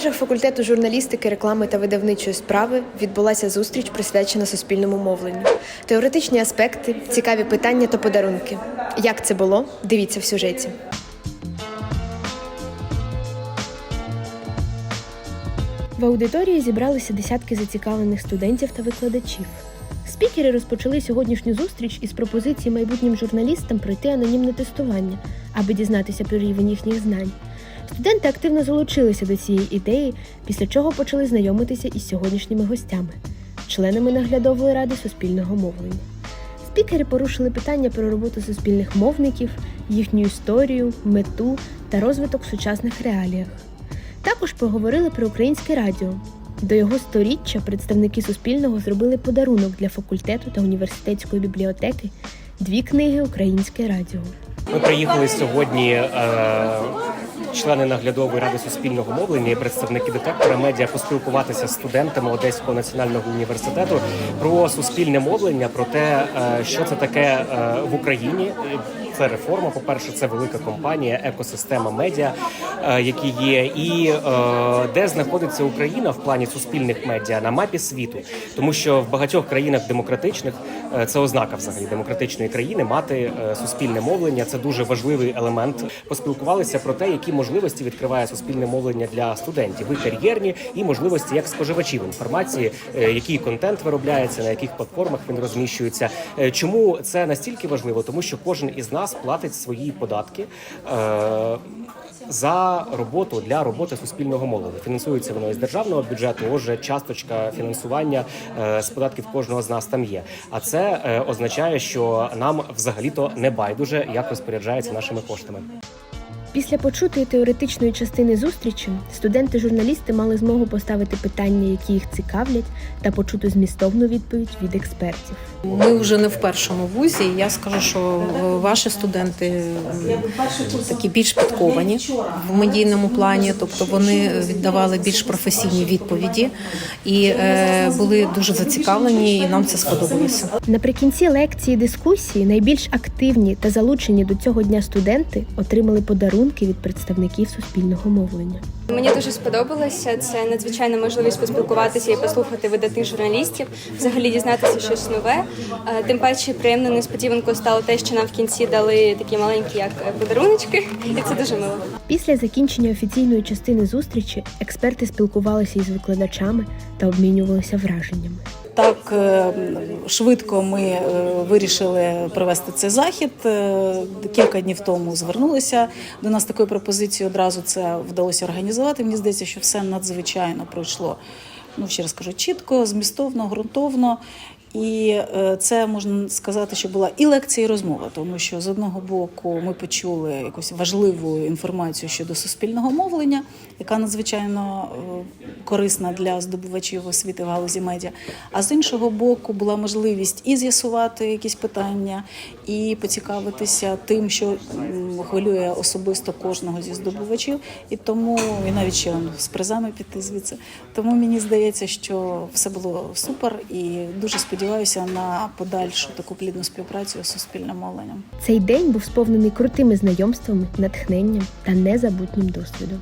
межах факультету журналістики, реклами та видавничої справи відбулася зустріч, присвячена суспільному мовленню. Теоретичні аспекти, цікаві питання та подарунки. Як це було? Дивіться в сюжеті. В аудиторії зібралися десятки зацікавлених студентів та викладачів. Спікери розпочали сьогоднішню зустріч із пропозиції майбутнім журналістам пройти анонімне тестування, аби дізнатися про рівень їхніх знань. Студенти активно залучилися до цієї ідеї, після чого почали знайомитися із сьогоднішніми гостями, членами наглядової ради суспільного мовлення. Спікери порушили питання про роботу суспільних мовників, їхню історію, мету та розвиток в сучасних реаліях. Також поговорили про українське радіо. До його сторіччя представники Суспільного зробили подарунок для факультету та університетської бібліотеки дві книги Українське радіо. Ми приїхали сьогодні. Е, Члени наглядової ради суспільного мовлення і представники детектора медіа поспілкуватися з студентами Одеського національного університету про суспільне мовлення, про те, е, що це таке е, в Україні. Це реформа. По перше, це велика компанія, екосистема медіа, які є, і е, де знаходиться Україна в плані суспільних медіа на мапі світу, тому що в багатьох країнах демократичних е, це ознака взагалі демократичної країни мати е, суспільне мовлення. Це дуже важливий елемент. Поспілкувалися про те, які можливості відкриває суспільне мовлення для студентів, і кар'єрні, і можливості як споживачів інформації, е, який контент виробляється, на яких платформах він розміщується. Е, Чому це настільки важливо? Тому що кожен із нас платить свої податки. За роботу для роботи суспільного мовлення фінансується воно із державного бюджету. Отже, часточка фінансування е, з податків кожного з нас там є. А це е, означає, що нам взагалі-то не байдуже, як розпоряджається нашими коштами. Після почутої теоретичної частини зустрічі студенти-журналісти мали змогу поставити питання, які їх цікавлять, та почути змістовну відповідь від експертів. Ми вже не в першому вузі. Я скажу, що ваші студенти такі більш підковані в медійному плані, тобто вони віддавали більш професійні відповіді і е, були дуже зацікавлені, і нам це сподобалося. Наприкінці лекції дискусії найбільш активні та залучені до цього дня студенти отримали подарунки від представників суспільного мовлення. Мені дуже сподобалося. Це надзвичайна можливість поспілкуватися і послухати видатних журналістів, взагалі дізнатися щось нове. Е, Тим паче приємною несподіванкою стало те, що нам в кінці дали такі маленькі, як е, подаруночки, і це дуже мило. Після закінчення офіційної частини зустрічі експерти спілкувалися із викладачами та обмінювалися враженнями. Так е, швидко ми е, вирішили провести цей захід. Е, Кілька днів тому звернулися до нас такою пропозицією. Одразу це вдалося організувати. Мені здається, що все надзвичайно пройшло. Ну ще раз кажу, чітко, змістовно, ґрунтовно. І е, це можна сказати, що була і лекція, і розмова, тому що з одного боку ми почули якусь важливу інформацію щодо суспільного мовлення, яка надзвичайно е, корисна для здобувачів освіти в галузі медіа. А з іншого боку, була можливість і з'ясувати якісь питання, і поцікавитися тим, що хвилює особисто кожного зі здобувачів, і тому і навіть ще з призами піти звідси. Тому мені здається, що все було супер, і дуже сподіваюся на подальшу таку плідну співпрацю з суспільним мовленням. Цей день був сповнений крутими знайомствами, натхненням та незабутнім досвідом.